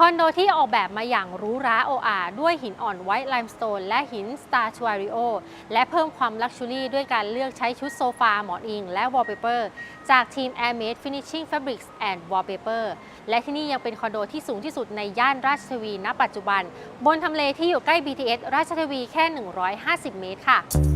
คอนโดที่ออกแบบมาอย่างหรูหราโออาด้วยหินอ่อนไวท์ไลม์สโตนและหินสตาร์ชวาริโอและเพิ่มความลักชัวรี่ด้วยการเลือกใช้ชุดโซฟาหมอนอิง และวอลเปเปอร์จากทีม Airmade Finishing Fabrics and Wallpaper และที่นี่ยังเป็นคอนโดที่สูงที่สุดในย่านราชเทวีณปัจจุบัน บนทำเลที่อยู่ใกล้ BTS ราชเทวีแค่ 150 เมตรค่ะ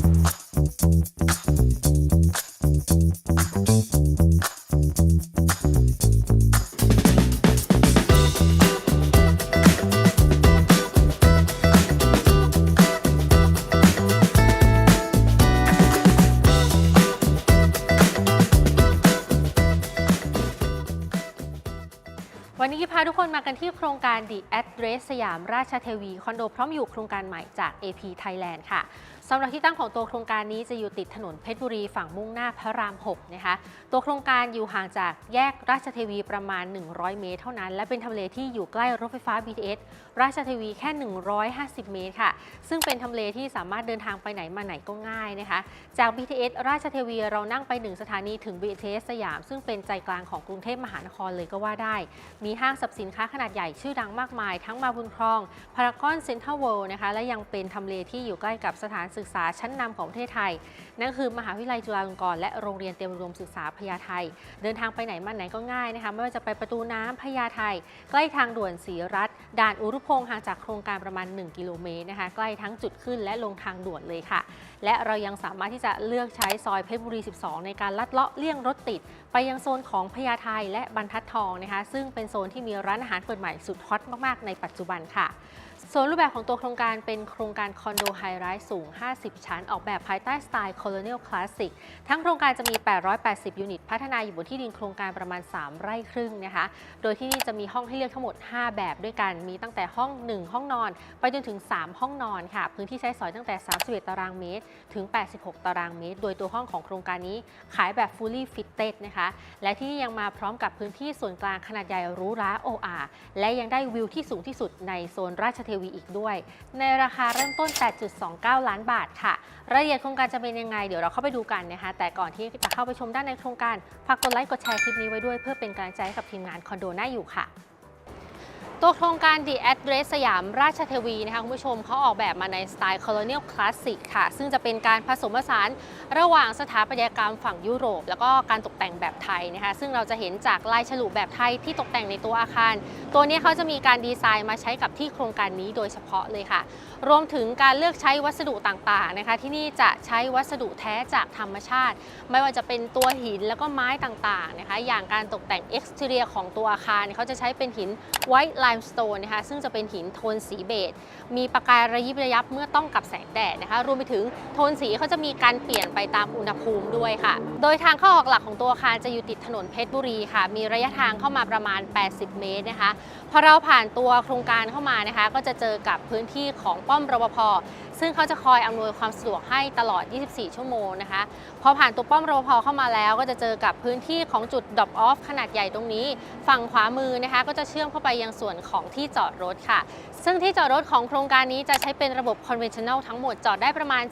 วันนี้พาทุกคนมากันที่โครงการ The Address สยามราชเทวีคอนโดพร้อมอยู่โครงการใหม่จาก AP Thailand ค่ะสำหรับที่ตั้งของตัวโครงการนี้จะอยู่ติดถนนเพชรบุรีฝั่งมุ่งหน้าพระราม 6 นะคะ ตัวโครงการอยู่ห่างจากแยกราชเทวีประมาณ 100 เมตรเท่านั้น และเป็นทำเลที่อยู่ใกล้รถไฟฟ้า BTS ราชเทวีแค่ 150 เมตรค่ะ ซึ่งเป็นทำเลที่สามารถเดินทางไปไหนมาไหนก็ง่ายนะคะ จาก BTS ราชเทวีเรานั่งไป 1 สถานีถึง BTS สยาม ซึ่งเป็นใจกลางของกรุงเทพมหานครเลยก็ว่าได้ มีห้างสรรพสินค้าขนาดใหญ่ชื่อดังมากมาย ทั้งมาบุญครอง พารากอนเซ็นทรัลเวิลด์นะคะ และยังเป็นทำเลที่อยู่ใกล้กับสถานศึกษาชั้นนำของประเทศไทย นั่นคือมหาวิทยาลัยจุฬาลงกรณ์และโรงเรียนเตรียมอุดมศึกษาพญาไทเดินทางไปไหนมาไหนก็ง่ายนะคะ ไม่ว่าจะไปประตูน้ำพญาไทใกล้ทางด่วนศรีรัตน์ด่านอุรุพงศ์ห่างจากโครงการประมาณ 1 กิโลเมตรนะคะ ใกล้ทั้งจุดขึ้นและลงทางด่วนเลยค่ะ และเรายังสามารถที่จะเลือกใช้ซอยเพชรบุรี 12 ในการลัดเลาะเลี่ยงรถติด ไปยังโซนของพญาไทและบรรทัดทองนะคะ ซึ่งเป็นโซนที่มีร้านอาหารเปิดใหม่สุดฮอตมากๆในปัจจุบันค่ะ ส่วนรูปแบบของตัวโครงการเป็นโครงการคอนโดไฮไรส์สูง 50 ชั้น ออกแบบภายใต้สไตล์ Colonial Classic ทั้งโครงการจะมี 880 ยูนิต พัฒนาอยู่บนที่ดินโครงการประมาณ 3 ไร่ครึ่งนะคะ โดยที่นี่จะมีห้องให้เลือกทั้งหมด 5 แบบด้วยกัน มีตั้งแต่ห้อง 1 ห้องนอน ไปจนถึง 3 ห้องนอนค่ะ พื้นที่ใช้สอยตั้งแต่ 31 ตารางเมตร ถึง 86 ตารางเมตร โดยตัวห้องของโครงการนี้ขายแบบ fully fitted นะคะ และที่นี่ยังมาพร้อมกับพื้นที่ส่วนกลางขนาดใหญ่หรูหราโออาและยังได้วิวที่สูงที่สุดในโซนราชเทวีอีกด้วย ในราคาเริ่มต้น 8.29 ล้านบาทค่ะ รายละเอียดโครงการจะเป็นยังไง เดี๋ยวเราเข้าไปดูกันนะคะ แต่ก่อนที่จะเข้าไปชมด้านในโครงการฝากกดไลค์กดแชร์คลิปนี้ไว้ด้วยเพื่อเป็นกำลังใจให้กับทีมงานคอนโดน่าอยู่ค่ะ ตัวโครงการ The Address สยามราชเทวีนะคะคุณผู้ชมเขาออกแบบมาในสไตล์ Colonial Classic ค่ะ ซึ่งจะเป็นการผสมผสานระหว่างสถาปัตยกรรมฝั่งยุโรป แล้วก็การตกแต่งแบบไทยนะคะ ซึ่งเราจะเห็นจากลายฉลุแบบไทยที่ตกแต่งในตัวอาคาร ตัวนี้เขาจะมีการดีไซน์มาใช้กับที่โครงการนี้โดยเฉพาะเลยค่ะ รวมถึงการเลือกใช้วัสดุต่างๆนะคะ ที่นี่จะใช้วัสดุแท้จากธรรมชาติ ไม่ว่าจะเป็นตัวหินแล้วก็ไม้ต่างๆนะคะ อย่างการตกแต่ง exterior ของตัวอาคารเขาจะใช้เป็นหินไทม์สโตนนะคะซึ่งจะเป็นหินโทนสีเบจมีประกายระยิบระยับเมื่อต้องกับแสงแดดนะคะรวมไปถึงโทนสีเขาจะมีการเปลี่ยนไปตามอุณหภูมิด้วยค่ะ โดยทางเข้าออกหลักของตัวอาคารจะอยู่ติดถนนเพชรบุรีค่ะ มีระยะทางเข้ามาประมาณ 80 เมตรนะคะ พอเราผ่านตัวโครงการเข้ามานะคะ ก็จะเจอกับพื้นที่ของป้อมรปภซึ่งเขาจะคอยอำนวยความสะดวกให้ตลอด 24 ชั่วโมงนะคะ พอผ่านตัวป้อมรปภเข้ามาแล้วก็จะเจอกับพื้นที่ของจุด drop off ขนาดใหญ่ตรงนี้ ฝั่งขวามือนะคะ ก็จะเชื่อมเข้าไปยังส่วนของที่จอดรถค่ะ ซึ่งที่จอดรถของโครงการนี้จะใช้เป็นระบบ conventional ทั้งหมดจอดได้ประมาณ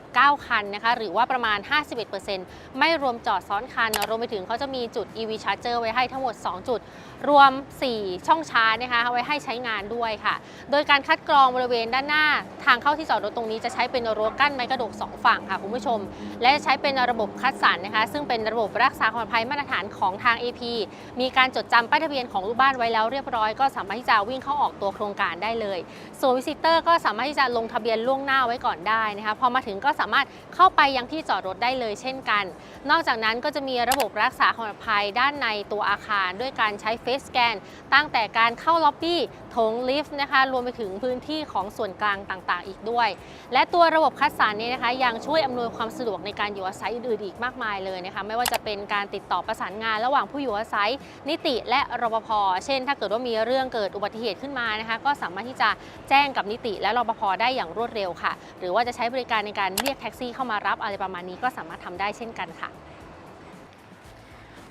449 คันนะคะ หรือว่าประมาณ 51%ไม่รวมจอดซ้อนคันรวมไปถึงเขาจะมีจุด EV charger ไว้ให้ทั้งหมด 2 จุด รวม 4 ช่องชาร์จนะคะเอาไว้ให้ใช้งานด้วยค่ะ โดยการคัดกรองบริเวณด้านหน้า ทางเข้าที่จอดรถตรงนี้จะใช้เป็นรั้วกั้นไม้กระดก 2 ฝั่งค่ะคุณผู้ชม และจะใช้เป็นระบบคัดสรรนะคะ ซึ่งเป็นระบบรักษาความปลอดภัยมาตรฐานของทาง AP มีการจดจำป้ายทะเบียนของลูกบ้านไว้แล้วเรียบร้อยก็สามารถที่จะวิ่งเข้าออกตัวโครงการได้เลยส่วนวิสิเตอร์ก็สามารถที่จะลงทะเบียนล่วงหน้าไว้ก่อนได้นะคะพอมาถึงก็สามารถเข้าไปยังที่จอดรถได้เลยเช่นกัน นอกจากนั้นก็จะมีระบบรักษาความปลอดภัยด้านในตัวอาคาร ด้วยการใช้เฟสสแกนตั้งแต่การเข้าล็อบบี้โถงลิฟต์นะคะ รวมไปถึงพื้นที่ของส่วนกลางต่างๆ อีกด้วย และตัวระบบคัดสรรนี้นะคะ ยังช่วยอำนวยความสะดวกในการอยู่อาศัยอื่นๆอีกมากมายเลยนะคะ ไม่ว่าจะเป็นการติดต่อประสานงานระหว่างผู้อยู่อาศัย นิติและรปภเช่น ถ้าเกิดว่ามีเรื่องเกิดอุบัติเหตุขึ้นมานะคะ ก็สามารถที่จะแจ้งกับนิติและรปภได้อย่างรวดเร็วค่ะ หรือว่าจะใช้บริการในการเรียกแท็กซี่เข้ามารับอะไรประมาณนี้ก็สามารถทำได้เช่นกันค่ะ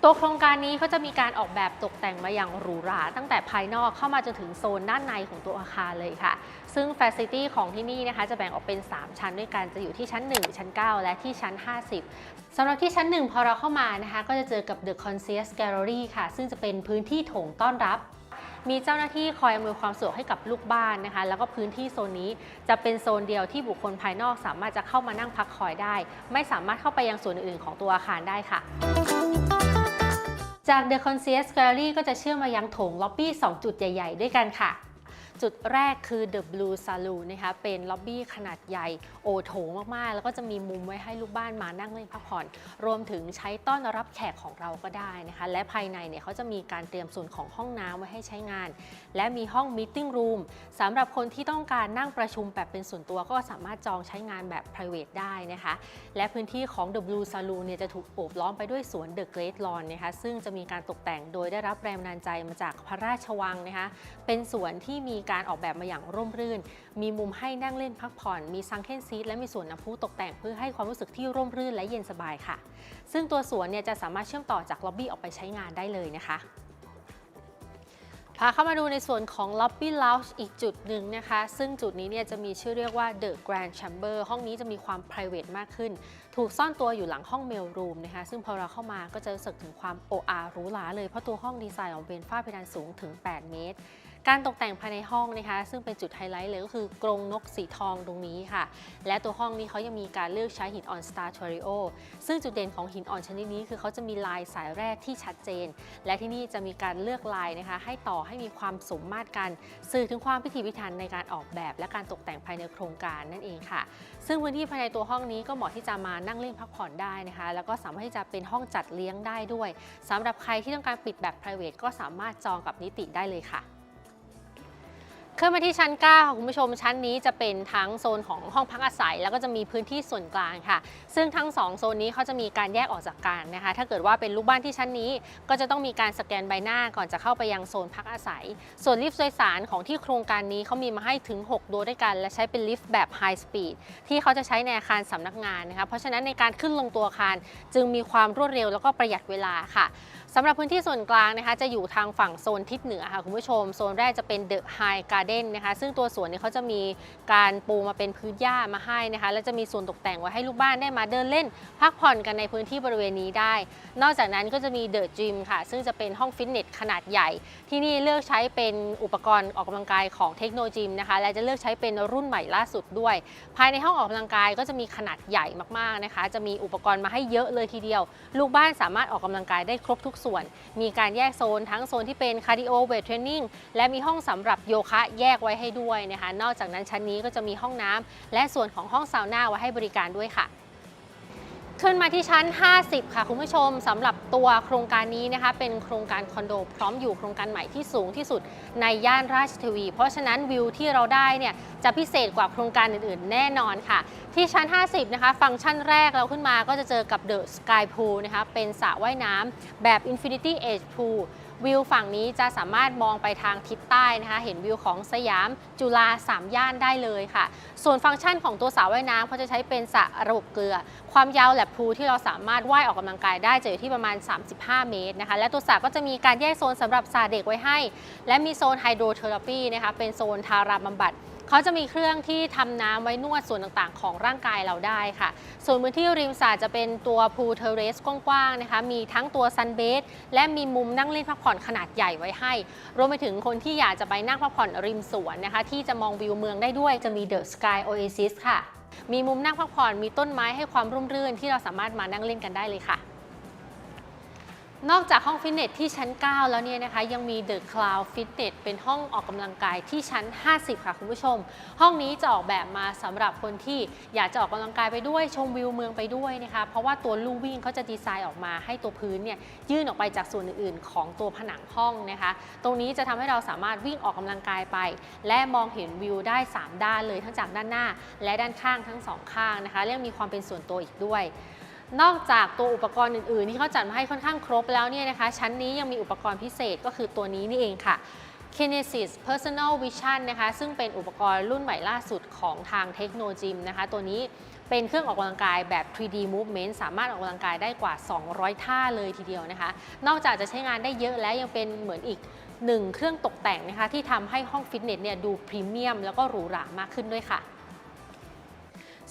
ตัวโครงการนี้เขาจะมีการออกแบบตกแต่งมาอย่างหรูหรา ตั้งแต่ภายนอกเข้ามาจนถึงโซนด้านในของตัวอาคารเลยค่ะ ซึ่ง Facility ของที่นี่นะคะจะแบ่งออกเป็น 3 ชั้นด้วยกันจะอยู่ที่ชั้น 1 ชั้น 9 และที่ชั้น 50สำหรับที่ชั้น 1 พอเราเข้ามานะคะ ก็จะเจอกับ The Concierge Gallery ค่ะ ซึ่งจะเป็นพื้นที่โถงต้อนรับมีเจ้าหน้าที่คอยอำนวยความสะดวกให้กับลูกบ้านนะคะ แล้วก็พื้นที่โซนนี้จะเป็นโซนเดียวที่บุคคลภายนอกสามารถจะเข้ามานั่งพักคอยได้ ไม่สามารถเข้าไปยังส่วนอื่นๆของตัวอาคารได้ค่ะ จาก The Concierge Gallery ก็จะเชื่อมมายังโถงล็อบบี้ 2 จุดใหญ่ ๆ ด้วยกันค่ะ จุดแรกคือ The Blue Saloon นะคะเป็นล็อบบี้ขนาดใหญ่โอโถงมากๆ แล้วก็จะมีมุมไว้ให้ลูกบ้านมานั่งเล่นพักผ่อน รวมถึงใช้ต้อนรับแขกของเราก็ได้นะคะ และภายในเนี่ยเขาจะมีการเตรียมส่วนของห้องน้ำไว้ให้ใช้งาน และมีห้อง Meeting Room สำหรับคนที่ต้องการนั่งประชุมแบบเป็นส่วนตัวก็สามารถจองใช้งานแบบ private ได้นะคะ และพื้นที่ของ The Blue Saloon เนี่ยจะถูกโอบล้อมไปด้วยสวน The Great Lawn นะคะซึ่งจะมีการตกแต่งโดยได้รับแรงบันดาลใจมาจากพระราชวังนะคะเป็นสวนที่มีการการออกแบบมาอย่างร่มรื่น มีมุมให้นั่งเล่นพักผ่อน มีซังเคนซีทและมีสวนน้ำพุตกแต่งเพื่อให้ความรู้สึกที่ร่มรื่นและเย็นสบายค่ะ ซึ่งตัวสวนเนี่ยจะสามารถเชื่อมต่อจากล็อบบี้ออกไปใช้งานได้เลยนะคะพาเข้ามาดูในส่วนของ Lobby Lounge อีกจุดหนึ่งนะคะ ซึ่งจุดนี้เนี่ยจะมีชื่อเรียกว่า The Grand Chamber ห้องนี้จะมีความ private มากขึ้น ถูกซ่อนตัวอยู่หลังห้อง Mail Room นะคะ ซึ่งพอเราเข้ามาก็จะรู้สึกถึงความโออาหรูหราเลย เพราะตัวห้องดีไซน์ออกเป็นฝ้าเพดานสูงถึง 8 เมตร การตกแต่งภายในห้องนะคะ ซึ่งเป็นจุดไฮไลท์เลยก็คือกรงนกสีทองตรงนี้ค่ะ และตัวห้องนี้เขายังมีการเลือกใช้หินอ่อน Star t o r i o ซึ่งจุดเด่นของหินอ่อนชนิดนี้คือเขาจะมีลายสายแร่ที่ชัดเจน และที่นี่จะมีการเลือกลายนะคะ ให้ต่อให้มีความสมมาตรกัน สื่อถึงความพิถีพิถันในการออกแบบ และการตกแต่งภายในโครงการนั่นเองค่ะ ซึ่งพื้นที่ภายในตัวห้องนี้ก็เหมาะที่จะมานั่งเล่นพักผ่อนได้นะคะ แล้วก็สามารถที่จะเป็นห้องจัดเลี้ยงได้ด้วยสำหรับใครที่ต้องการปิดแบบ private ก็สามารถจองกับนิติได้เลยค่ะ ขึ้นมาที่ชั้น 9 ค่ะคุณผู้ชมชั้นนี้จะเป็นทั้งโซนของห้องพักอาศัย แล้วก็จะมีพื้นที่ส่วนกลางค่ะ ซึ่งทั้ง 2 โซนนี้เขาจะมีการแยกออกจากกันนะคะ ถ้าเกิดว่าเป็นลูกบ้านที่ชั้นนี้ ก็จะต้องมีการสแกนใบหน้าก่อนจะเข้าไปยังโซนพักอาศัย ส่วนลิฟต์โดยสารของที่โครงการนี้เขามีมาให้ถึง6ดวงด้วยกัน และใช้เป็นลิฟต์แบบไฮสปีดที่เขาจะใช้ในอาคารสำนักงานนะคะเพราะฉะนั้นในการขึ้นลงตัวอาคารจึงมีความรวดเร็วแล้วก็ประหยัดเวลาค่ะ สำหรับพื้นที่ส่วนกลางนะคะจะอยู่ทางฝั่งโซนทิศเหนือค่ะคุณผู้ชม โซนแรกจะเป็นเดอะไฮการ์เด้นนะคะซึ่งตัวสวนเนี่ยเขาจะมีการปูมาเป็นพื้นหญ้ามาให้นะคะและจะมีส่วนตกแต่งไว้ให้ลูกบ้านได้มาเดินเล่น พักผ่อนกันในพื้นที่บริเวณนี้ได้ นอกจากนั้นก็จะมีเดอะจิมค่ะ ซึ่งจะเป็นห้องฟิตเนสขนาดใหญ่ ที่นี่เลือกใช้เป็นอุปกรณ์ออกกำลังกายของเทคโนโลยีนะคะและจะเลือกใช้เป็นรุ่นใหม่ล่าสุดด้วย ภายในห้องออกกำลังกายก็จะมีขนาดใหญ่มากๆนะคะ จะมีอุปกรณ์มาให้เยอะเลยทีเดียว ลูกบ้านสามารถออกกำลังกายได้ครบทุกส่วน มีการแยกโซนทั้งโซนที่เป็นคาร์ดิโอเวทเทรนนิ่งและมีห้องสำหรับโยคะแยกไว้ให้ด้วยนะคะ นอกจากนั้นชั้นนี้ก็จะมีห้องน้ำและส่วนของห้องซาวน่าไว้ให้บริการด้วยค่ะ ขึ้นมาที่ชั้น 50 ค่ะคุณผู้ชมสำหรับตัวโครงการนี้นะคะ เป็นโครงการคอนโดพร้อมอยู่โครงการใหม่ที่สูงที่สุดในย่านราชเทวี เพราะฉะนั้นวิวที่เราได้เนี่ยจะพิเศษกว่าโครงการอื่นๆ แน่นอนค่ะ ที่ชั้น 50 นะคะ ฟังก์ชันแรกเราขึ้นมาก็จะเจอกับเดอะสกายพูลนะคะเป็นสระว่ายน้ำแบบ Infinity Edge Pool วิวฝั่งนี้จะสามารถมองไปทางทิศใต้นะคะ เห็นวิวของสยามจุฬา3ย่านได้เลยค่ะ ส่วนฟังก์ชันของตัวสระว่ายน้ำเขาจะใช้เป็นสระระบบเกลือ ความยาวแลบพูลที่เราสามารถว่ายออกกำลังกายได้จะอยู่ที่ประมาณ 35 เมตรนะคะ และตัวสระก็จะมีการแยกโซนสำหรับสระเด็กไว้ให้ และมีโซนไฮโดรเทอราปีนะคะเป็นโซนทาราบำบัด เขาจะมีเครื่องที่ทำน้ำไว้นวดส่วนต่างๆ ของร่างกายเราได้ค่ะ ส่วนพื้นที่ริมสระจะเป็นตัวพูเทเรสกว้างๆนะคะ มีทั้งตัวซันเบสและมีมุมนั่งเล่นพักผ่อนขนาดใหญ่ไว้ให้ รวมไปถึงคนที่อยากจะไปนั่งพักผ่อนริมสวนนะคะ ที่จะมองวิวเมืองได้ด้วยจะมีเดอะสกายโอเอซิสค่ะ มีมุมนั่งพักผ่อนมีต้นไม้ให้ความร่มรื่นที่เราสามารถมานั่งเล่นกันได้เลยค่ะ นอกจากห้องฟิตเนสที่ชั้น 9 แล้วเนี่ยนะคะ ยังมี The Cloud Fitness เป็นห้องออกกำลังกายที่ชั้น 50 ค่ะคุณผู้ชม ห้องนี้จะออกแบบมาสำหรับคนที่อยากจะออกกำลังกายไปด้วยชมวิวเมืองไปด้วยนะคะ เพราะว่าตัวลู่วิ่งเขาจะดีไซน์ออกมาให้ตัวพื้นเนี่ยยื่นออกไปจากส่วนอื่นๆ ของตัวผนังห้องนะคะ ตรงนี้จะทำให้เราสามารถวิ่งออกกำลังกายไป และมองเห็นวิวได้ 3 ด้านเลยทั้งจากด้านหน้า และด้านข้างทั้งสองข้างนะคะเรียกมีความเป็นส่วนตัวอีกด้วย นอกจากตัวอุปกรณ์อื่น ๆ ที่เขาจัดมาให้ค่อนข้างครบแล้วเนี่ยนะคะ ชั้นนี้ยังมีอุปกรณ์พิเศษก็คือตัวนี้นี่เองค่ะ Kinesis Personal Vision นะคะ ซึ่งเป็นอุปกรณ์รุ่นใหม่ล่าสุดของทางเทคโนโลยีนะคะ ตัวนี้เป็นเครื่องออกกำลังกายแบบ 3D Movement สามารถออกกำลังกายได้กว่า 200 ท่าเลยทีเดียวนะคะ นอกจากจะใช้งานได้เยอะแล้วยังเป็นเหมือนอีกหนึ่งเครื่องตกแต่งนะคะ ที่ทำให้ห้องฟิตเนสเนี่ยดูพรีเมียมแล้วก็หรูหรามากขึ้นด้วยค่ะ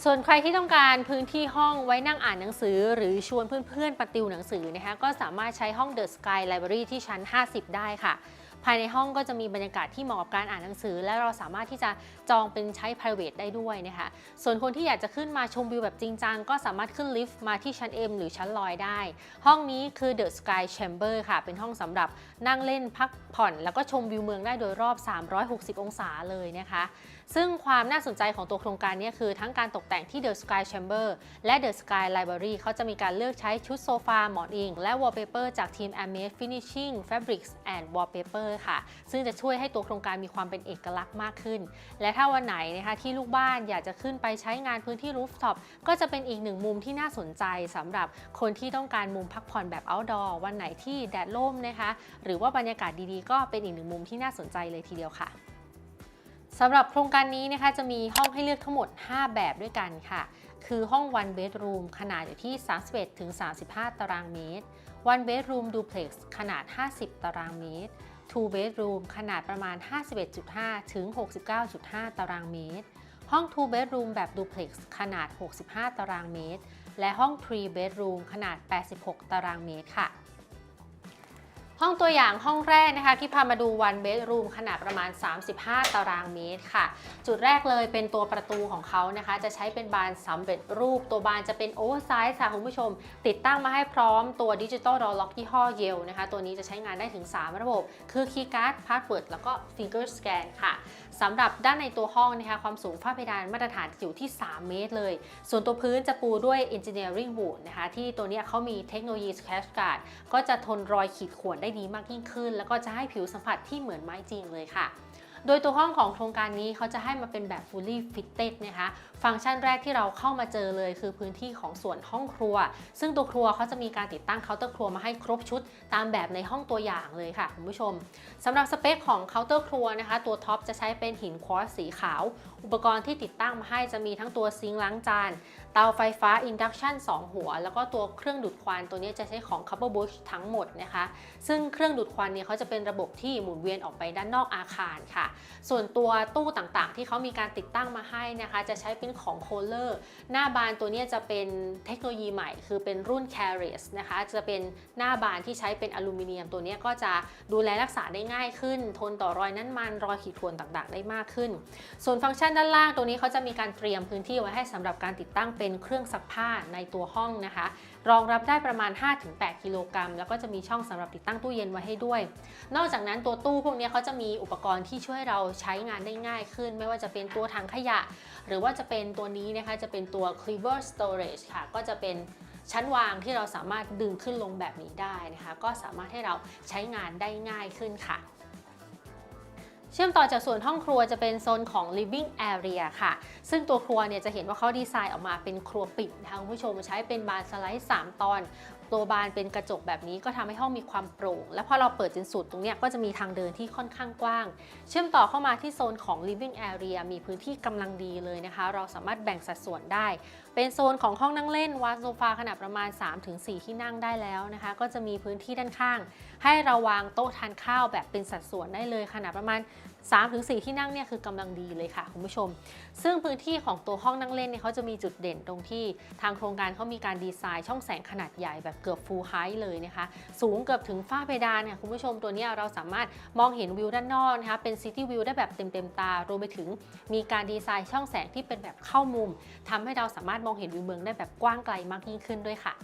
ส่วนใครที่ต้องการพื้นที่ห้องไว้นั่งอ่านหนังสือ หรือชวนเพื่อนๆปติวหนังสือนะคะก็สามารถใช้ห้อง The Sky Library ที่ชั้น 50 ได้ค่ะ ภายในห้องก็จะมีบรรยากาศที่เหมาะกับการอ่านหนังสือ และเราสามารถที่จะจองเป็นใช้ private ได้ด้วยนะคะ ส่วนคนที่อยากจะขึ้นมาชมวิวแบบจริงจังก็สามารถขึ้นลิฟต์มาที่ชั้น M หรือชั้นลอยได้ ห้องนี้คือ The Sky Chamber ค่ะ เป็นห้องสำหรับนั่งเล่นพักผ่อน แล้วก็ชมวิวเมืองได้โดยรอบ 360 องศาเลยนะคะ ซึ่งความน่าสนใจของตัวโครงการนี้คือทั้งการตกแต่งที่ The Sky Chamber และ The Sky Library เขาจะมีการเลือกใช้ชุดโซฟาหมอนอิง และ wallpaper จากทีม a m a z Finishing Fabrics and Wallpaper ค่ะ ซึ่งจะช่วยให้ตัวโครงการมีความเป็นเอกลักษณ์มากขึ้น และถ้าวันไหนนะคะที่ลูกบ้านอยากจะขึ้นไปใช้งานพื้นที่ rooftop ก็จะเป็นอีกหนึ่งมุมที่น่าสนใจสำหรับคนที่ต้องการมุมพักผ่อนแบบ outdoor วันไหนที่แดดร่มนะคะ หรือว่าบรรยากาศดีๆ ก็เป็นอีกหนึ่งมุมที่น่าสนใจเลยทีเดียวค่ะ สำหรับโครงการนี้นะคะจะมีห้องให้เลือกทั้งหมด 5 แบบด้วยกันค่ะ คือห้อง one bedroom ขนาดอยู่ที่ 31ถึง35 ตารางเมตร one bedroom duplex ขนาด 50 ตารางเมตร two bedroom ขนาดประมาณ 51.5 ถึง 69.5 ตารางเมตร ห้อง two bedroom แบบ duplex ขนาด 65 ตารางเมตร และห้อง three bedroom ขนาด 86 ตารางเมตรค่ะ ห้องตัวอย่างห้องแรกนะคะที่พามาดู one bedroom ขนาดประมาณ 35 ตารางเมตรค่ะ จุดแรกเลยเป็นตัวประตูของเขานะคะ จะใช้เป็นบานสำเร็จรูป ตัวบานจะเป็นโอเวอร์ไซส์ค่ะคุณผู้ชม ติดตั้งมาให้พร้อมตัวดิจิตอลดอล็อกยี่ห้อเยลนะคะ ตัวนี้จะใช้งานได้ถึง 3 ระบบ คือคีย์การ์ดพาสเวิร์ดแล้วก็ฟิงเกอร์สแกนค่ะสำหรับด้านในตัวห้องนะคะความสูงฝ้าเพดานมาตรฐานอยู่ที่ 3 เมตรเลย ส่วนตัวพื้นจะปูด้วย Engineering Wood นะคะที่ตัวนี้เขามีเทคโนโลยี Scratch Guard ก็จะทนรอยขีดข่วนได้ดีมากยิ่งขึ้น แล้วก็จะให้ผิวสัมผัสที่เหมือนไม้จริงเลยค่ะ โดยตัวห้องของโครงการนี้เขาจะให้มาเป็นแบบ fully fitted นะคะ ฟังก์ชันแรกที่เราเข้ามาเจอเลย คือพื้นที่ของส่วนห้องครัว ซึ่งตัวครัวเขาจะมีการติดตั้งเคาน์เตอร์ครัวมาให้ครบชุด ตามแบบในห้องตัวอย่างเลยค่ะคุณผู้ชมสำหรับสเปคของเคาน์เตอร์ครัวนะคะ ตัวท็อปจะใช้เป็นหินควอตซ์สีขาวอุปกรณ์ที่ติดตั้งมาให้จะมีทั้งตัวซิงค์ล้างจาน เตาไฟฟ้าอินดักชัน2หัว แล้วก็ตัวเครื่องดูดควันตัวนี้จะใช้ของ Copper Bush ทั้งหมดนะคะ ซึ่งเครื่องดูดควันเนี่ยเขาจะเป็นระบบที่หมุนเวียนออกไปด้านนอกอาคารค่ะ ส่วนตัวตู้ต่างๆ ที่เขามีการติดตั้งมาให้นะคะ จะใช้เป็นของโคลเลอร์หน้าบานตัวนี้จะเป็นเทคโนโลยีใหม่ คือเป็นรุ่น c a r r i e s นะคะจะเป็นหน้าบานที่ใช้เป็นอลูมิเนียมตัวนี้ก็จะดูแลรักษาได้ง่ายขึ้น ทนต่อรอยน้ำมันรอยขีดข่วนต่างๆ ได้มากขึ้น ส่วนฟังก์ชันด้านล่างตัวนี้เขาจะมีการเตรียมพื้นที่ไว้ให้สำหรับการติดตั้งเป็นเครื่องซักผ้าในตัวห้องนะคะ รองรับได้ประมาณ 5-8 กิโลกรัม แล้วก็จะมีช่องสำหรับติดตั้งตู้เย็นไว้ให้ด้วย นอกจากนั้นตัวตู้พวกนี้เขาจะมีอุปกรณ์ที่ช่วยเราใช้งานได้ง่ายขึ้น ไม่ว่าจะเป็นตัวถังขยะ หรือว่าจะเป็นตัวนี้นะคะจะเป็นตัว Cleaver Storage ค่ะ ก็จะเป็นชั้นวางที่เราสามารถดึงขึ้นลงแบบนี้ได้นะคะ ก็สามารถให้เราใช้งานได้ง่ายขึ้นค่ะ เชื่อมต่อจากส่วนห้องครัวจะเป็นโซนของ living area ค่ะ ซึ่งตัวครัวเนี่ยจะเห็นว่าเขาดีไซน์ออกมาเป็นครัวปิดนะคะคุณผู้ชมใช้เป็นบานสไลด์ 3 ตอน ตัวบานเป็นกระจกแบบนี้ก็ทำให้ห้องมีความโปร่ง และพอเราเปิดจนสุดตรงนี้ก็จะมีทางเดินที่ค่อนข้างกว้าง เชื่อมต่อเข้ามาที่โซนของ living area มีพื้นที่กำลังดีเลยนะคะ เราสามารถแบ่งสัดส่วนได้ เป็นโซนของห้องนั่งเล่นวางโซฟาขนาดประมาณ 3-4 ที่นั่งได้แล้วนะคะ ก็จะมีพื้นที่ด้านข้าง ให้เราวางโต๊ะทานข้าวแบบเป็นสัดส่วนได้เลยขนาดประมาณ 3-4 ที่นั่งเนี่ยคือกำลังดีเลยค่ะคุณผู้ชม ซึ่งพื้นที่ของตัวห้องนั่งเล่นเนี่ยเขาจะมีจุดเด่นตรงที่ทางโครงการเขามีการดีไซน์ช่องแสงขนาดใหญ่แบบเกือบ full height เลยนะคะ สูงเกือบถึงฝ้าเพดานเนี่ยคุณผู้ชมตัวนี้เราสามารถมองเห็นวิวด้านนอกนะคะเป็น city view ได้แบบเต็มๆตารวมไปถึงมีการดีไซน์ช่องแสงที่เป็นแบบเข้ามุมทำให้เราสามารถมองเห็นวิวเมืองได้แบบกว้างไกลมากยิ่งขึ้นด้วยค่ะ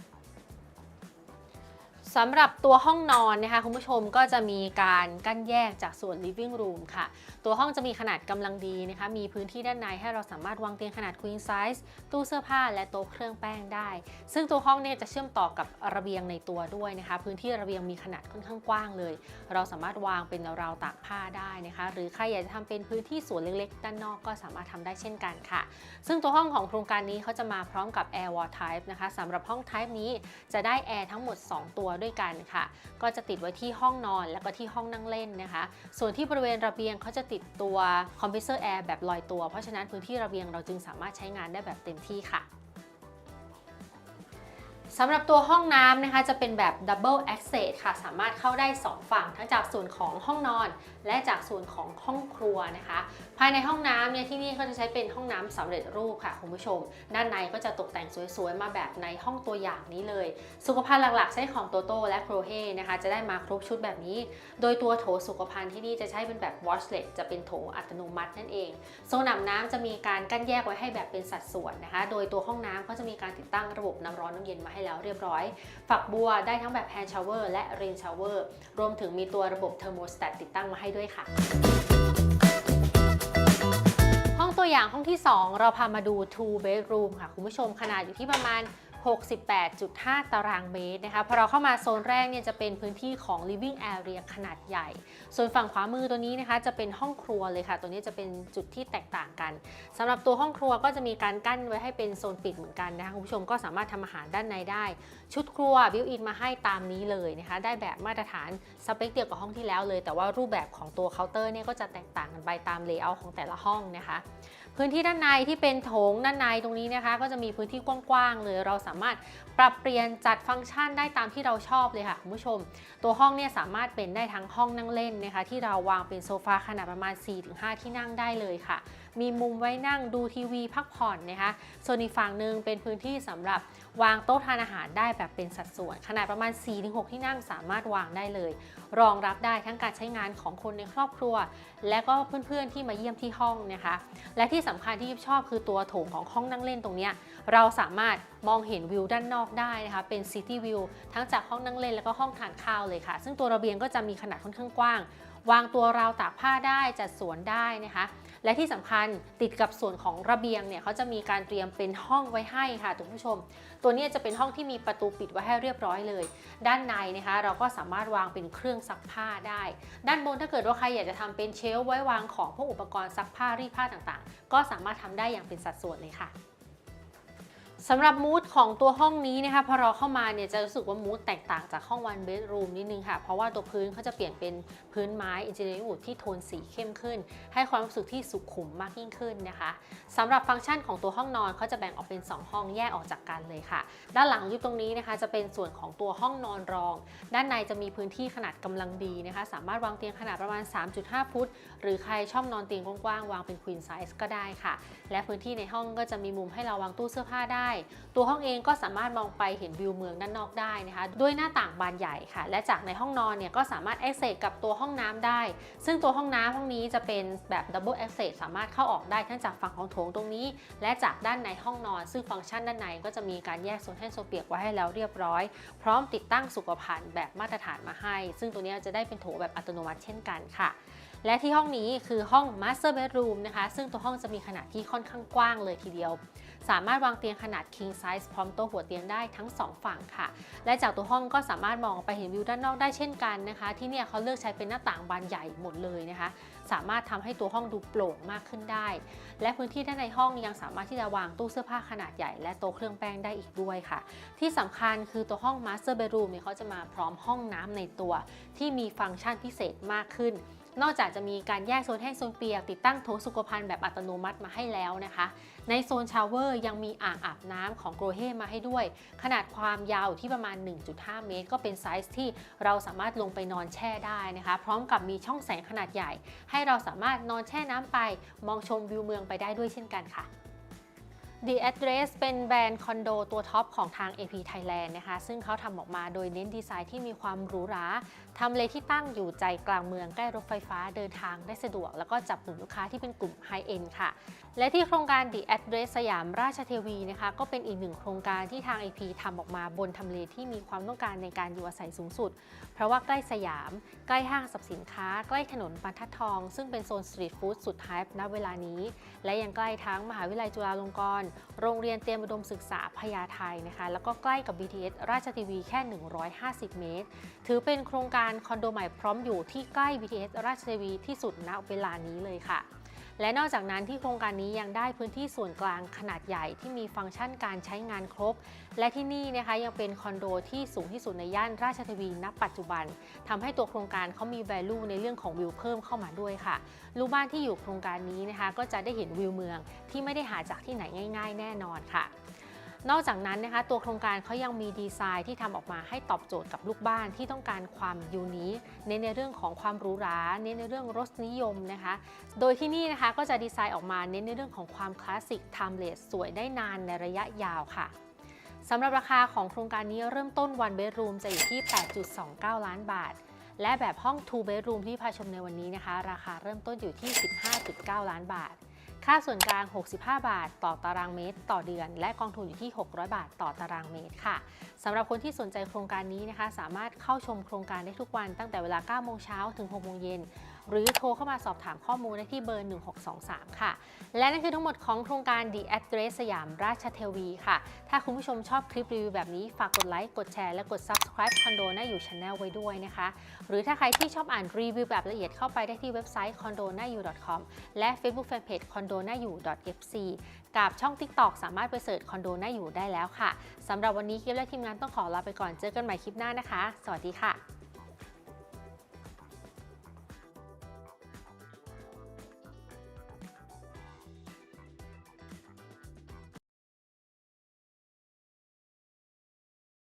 สำหรับตัวห้องนอนนะคะคุณผู้ชมก็จะมีการกั้นแยกจากส่วน living room ค่ะ ตัวห้องจะมีขนาดกำลังดีนะคะ มีพื้นที่ด้านในให้เราสามารถวางเตียงขนาด queen size ตู้เสื้อผ้าและโต๊ะเครื่องแป้งได้ ซึ่งตัวห้องเนี่ยจะเชื่อมต่อกับระเบียงในตัวด้วยนะคะ พื้นที่ระเบียงมีขนาดค่อนข้างกว้างเลย เราสามารถวางเป็นราวตากผ้าได้นะคะ หรือใครอยากจะทำเป็นพื้นที่สวนเล็กๆ ด้านนอกก็สามารถทำได้เช่นกันค่ะ ซึ่งตัวห้องของโครงการนี้เขาจะมาพร้อมกับ Air Wall Type นะคะสำหรับห้อง Type นี้จะได้แอร์ทั้งหมด 2 ตัวด้วยกันค่ะ ก็จะติดไว้ที่ห้องนอนแล้วก็ที่ห้องนั่งเล่นนะคะ ส่วนที่บริเวณระเบียงเขาจะติดตัวคอมเพรสเซอร์แอร์แบบลอยตัว เพราะฉะนั้นพื้นที่ระเบียงเราจึงสามารถใช้งานได้แบบเต็มที่ค่ะสำหรับตัวห้องน้ำนะคะจะเป็นแบบ Double Access ค่ะ สามารถเข้าได้ 2 ฝั่งทั้งจากส่วนของห้องนอน และจากส่วนของห้องครัวนะคะ ภายในห้องน้ำเนี่ยที่นี่เขาจะใช้เป็นห้องน้ำสำเร็จรูปค่ะคุณผู้ชม ด้านในก็จะตกแต่งสวยๆ มาแบบในห้องตัวอย่างนี้เลย สุขภัณฑ์หลักๆ ใช้ของโตโต้และโครเฮนะคะ จะได้มาครบชุดแบบนี้ โดยตัวโถสุขภัณฑ์ที่นี่จะใช้เป็นแบบ washless จะเป็นโถอัตโนมัตินั่นเองโซนอาบน้ำจะมีการกั้นแยกไว้ให้แบบเป็นสัดส่วนนะคะ โดยตัวห้องน้ำก็จะมีการติดตั้งระบบน้ำร้อนน้ำเย็นมาให้แล้วเรียบร้อย ฝักบัวได้ทั้งแบบ hand shower และ rain shower รวมถึงมีตัวระบบ thermostat ติดตั้งมาให้ด้วยค่ะ ห้องตัวอย่างห้องที่ 2 เราพามาดู two bedroom ค่ะ คุณผู้ชมขนาดอยู่ที่ประมาณ 68.5 ตารางเมตรนะคะพอเราเข้ามาโซนแรกเนี่ยจะเป็นพื้นที่ของ living area ขนาดใหญ่ ส่วนฝั่งขวามือตัวนี้นะคะจะเป็นห้องครัวเลยค่ะ ตัวนี้จะเป็นจุดที่แตกต่างกันสำหรับตัวห้องครัวก็จะมีการกั้นไว้ให้เป็นโซนปิดเหมือนกันนะคะคุณผู้ชมก็สามารถทำอาหารด้านในได้ ชุดครัวบิวอินมาให้ตามนี้เลยนะคะ ได้แบบมาตรฐานสเปคเดียวกับห้องที่แล้วเลย แต่ว่ารูปแบบของตัวเคาน์เตอร์เนี่ยก็จะแตกต่างกันไปตามเลเยอร์ของแต่ละห้องนะคะ พื้นที่ด้านในที่เป็นโถงด้านในตรงนี้นะคะ ก็จะมีพื้นที่กว้างๆเลยเราสามารถปรับเปลี่ยนจัดฟังก์ชันได้ตามที่เราชอบเลยค่ะคุณผู้ชม ตัวห้องเนี่ยสามารถเป็นได้ทั้งห้องนั่งเล่นนะคะที่เราวางเป็นโซฟาขนาดประมาณ 4-5 ที่นั่งได้เลยค่ะ มีมุมไว้นั่งดูทีวีพักผ่อนนะคะส่วนอีกฝั่งหนึ่งเป็นพื้นที่สำหรับวางโต๊ะทานอาหารได้แบบเป็นสัดส่วน ขนาดประมาณ 4-6 ที่นั่งสามารถวางได้เลย รองรับได้ทั้งการใช้งานของคนในครอบครัว และก็เพื่อนๆที่มาเยี่ยมที่ห้องนะคะ และที่สำคัญที่ยิบชอบคือตัวโถงของห้องนั่งเล่นตรงนี้เราสามารถมองเห็นวิวด้านนอกได้นะคะเป็นซิตี้วิวทั้งจากห้องนั่งเล่นแล้วก็ห้องทานข้าวเลยค่ะ ซึ่งตัวระเบียงก็จะมีขนาดค่อนข้างกว้าง วางตัวราวตากผ้าได้จัดสวนได้นะคะ และที่สำคัญติดกับส่วนของระเบียงเนี่ยเขาจะมีการเตรียมเป็นห้องไว้ให้ค่ะทุกผู้ชม ตัวนี้จะเป็นห้องที่มีประตูปิดไว้ให้เรียบร้อยเลย ด้านในนะคะ เราก็สามารถวางเป็นเครื่องซักผ้าได้ ด้านบนถ้าเกิดว่าใครอยากจะทำเป็นเชลฟ์ไว้วางของพวกอุปกรณ์ซักผ้ารีดผ้าต่างๆ ก็สามารถทำได้อย่างเป็นสัดส่วนเลยค่ะ สำหรับมูดของตัวห้องนี้นะคะพอเราเข้ามาเนี่ยจะรู้สึกว่ามูดแตกต่างจากห้องวันเบดรูมนิดนึงค่ะ เพราะว่าตัวพื้นเขาจะเปลี่ยนเป็นพื้นไม้อินเจเนียร์วูดที่โทนสีเข้มขึ้น ให้ความรู้สึกที่สุขุมมากยิ่งขึ้นนะคะสำหรับฟังก์ชันของตัวห้องนอนเขาจะแบ่งออกเป็น 2 ห้องแยกออกจากกันเลยค่ะ ด้านหลังยู่ตรงนี้นะคะ จะเป็นส่วนของตัวห้องนอนรอง ด้านในจะมีพื้นที่ขนาดกำลังดีนะคะ สามารถวางเตียงขนาดประมาณ 3.5 ฟุต หรือใครชอบนอนเตียงกว้างๆวางเป็น queen size ก็ได้ค่ะและพื้นที่ในห้องก็จะมีมุมให้เราวางตู้เสื้อผ้าได้ ตัวห้องเองก็สามารถมองไปเห็นวิวเมืองด้านนอกได้นะคะ ด้วยหน้าต่างบานใหญ่ค่ะ และจากในห้องนอนเนี่ยก็สามารถ access กับตัวห้องน้ำได้ ซึ่งตัวห้องน้ำห้องนี้จะเป็นแบบ double access สามารถเข้าออกได้ทั้งจากฝั่งของโถงตรงนี้ และจากด้านในห้องนอน ซึ่งฟังก์ชันด้านในก็จะมีการแยกโซนแห้งโซนเปียกไว้ให้แล้วเรียบร้อย พร้อมติดตั้งสุขภัณฑ์แบบมาตรฐานมาให้ ซึ่งตัวนี้จะได้เป็นโถแบบอัตโนมัติเช่นกันค่ะ และที่ห้องนี้คือห้อง Master Bedroom นะคะ ซึ่งตัวห้องจะมีขนาดที่ค่อนข้างกว้างเลยทีเดียว สามารถวางเตียงขนาด king size พร้อมโต๊ะหัวเตียงได้ทั้ง 2 ฝั่งค่ะ และจากตัวห้องก็สามารถมองไปเห็นวิวด้านนอกได้เช่นกันนะคะ ที่เนี่ยเขาเลือกใช้เป็นหน้าต่างบานใหญ่หมดเลยนะคะ สามารถทำให้ตัวห้องดูโปร่งมากขึ้นได้ และพื้นที่ด้านในห้องยังสามารถที่จะวางตู้เสื้อผ้าขนาดใหญ่และโต๊ะเครื่องแป้งได้อีกด้วยค่ะ ที่สำคัญคือตัวห้อง Master Bedroom เนี่ยเขาจะมาพร้อมห้องน้ำในตัว ที่มีฟังก์ชันพิเศษมากขึ้น นอกจากจะมีการแยกโซนแห้งโซนเปียกติดตั้งโถสุขภัณฑ์แบบอัตโนมัติมาให้แล้วนะคะ ในโซนชาวเวอร์ยังมีอ่างอาบน้ำของโกรเฮมาให้ด้วย ขนาดความยาวที่ประมาณ 1.5 เมตร ก็เป็นไซส์ที่เราสามารถลงไปนอนแช่ได้นะคะ พร้อมกับมีช่องแสงขนาดใหญ่ ให้เราสามารถนอนแช่น้ำไป มองชมวิวเมืองไปได้ด้วยเช่นกันค่ะ The Address เป็นแบรนด์คอนโดตัวท็อปของทาง AP Thailand นะคะ ซึ่งเขาทำออกมาโดยเน้นดีไซน์ที่มีความหรูหรา ทำเลที่ตั้งอยู่ใจกลางเมืองใกล้รถไฟฟ้าเดินทางได้สะดวก แล้วก็จับกลุ่มลูกค้าที่เป็นกลุ่ม High End ค่ะ และที่โครงการ The Address สยามราชเทวีนะคะก็เป็นอีกหนึ่งโครงการที่ทาง AP ทำออกมาบนทำเลที่มีความต้องการในการอยู่อาศัยสูงสุด เพราะว่าใกล้สยาม ใกล้ห้างสรรพสินค้า ใกล้ถนนบรรทัดทอง ซึ่งเป็นโซนสตรีทฟู้ดสุดท้ายณเวลานี้ และยังใกล้ทั้งมหาวิทยาลัยจุฬาลงกรณ์โรงเรียนเตรียมอุดมศึกษาพญาไทนะคะแล้วก็ใกล้กับ BTS ราชทีวีแค่ 150 เมตร ถือเป็นโครงการคอนโดใหม่พร้อมอยู่ที่ใกล้ BTS ราชทีวีที่สุดณเวลานี้เลยค่ะ และนอกจากนั้นที่โครงการนี้ยังได้พื้นที่ส่วนกลางขนาดใหญ่ที่มีฟังก์ชันการใช้งานครบ และที่นี่นะคะยังเป็นคอนโดที่สูงที่สุดในย่านราชเทวีณปัจจุบันทำให้ตัวโครงการเขามี value ในเรื่องของวิวเพิ่มเข้ามาด้วยค่ะ ลูกบ้านที่อยู่โครงการนี้นะคะก็จะได้เห็นวิวเมืองที่ไม่ได้หาจากที่ไหนง่าย ๆ แน่นอนค่ะ นอกจากนั้นนะคะตัวโครงการเขายังมีดีไซน์ที่ทำออกมาให้ตอบโจทย์กับลูกบ้านที่ต้องการความยูนิคเน้นในเรื่องของความหรูหราเน้นในเรื่องรสนิยมนะคะ โดยที่นี่นะคะก็จะดีไซน์ออกมาเน้นในเรื่องของความคลาสสิก timeless สวยได้นานในระยะยาวค่ะสำหรับราคาของโครงการนี้เริ่มต้น one bedroom จะอยู่ที่ 8.29 ล้านบาท และแบบห้อง two bedroom ที่พาชมในวันนี้นะคะ ราคาเริ่มต้นอยู่ที่ 15.9 ล้านบาท ค่าส่วนกลาง 65 บาท ต่อตารางเมตร ต่อเดือน และกองทุนอยู่ที่ 600 บาท ต่อตารางเมตรค่ะสำหรับคนที่สนใจโครงการนี้นะคะ สามารถเข้าชมโครงการได้ทุกวันตั้งแต่เวลา 9 โมงเช้าถึง 6 โมงเย็น หรือโทรเข้ามาสอบถามข้อมูลได้ที่เบอร์ 1623 ค่ะ และนั่นคือทั้งหมดของโครงการ The Address สยามราชเทวีค่ะ ถ้าคุณผู้ชมชอบคลิปรีวิวแบบนี้ ฝากกดไลค์ กดแชร์ และกด Subscribe คอนโดน่าอยู่ Channel ไว้ด้วยนะคะ หรือถ้าใครที่ชอบอ่านรีวิวแบบละเอียดเข้าไปได้ที่เว็บไซต์ condo n a y u com และ Facebook Fanpage condo n a y u fc กับช่อง TikTok สามารถไปเสิร์ชคอนโดน่าอยู่ได้แล้วค่ะสำหรับวันนี้คลิปและทีมงานต้องขอลาไปก่อนเจอกันใหม่คลิปหน้านะคะ สวัสดีค่ะ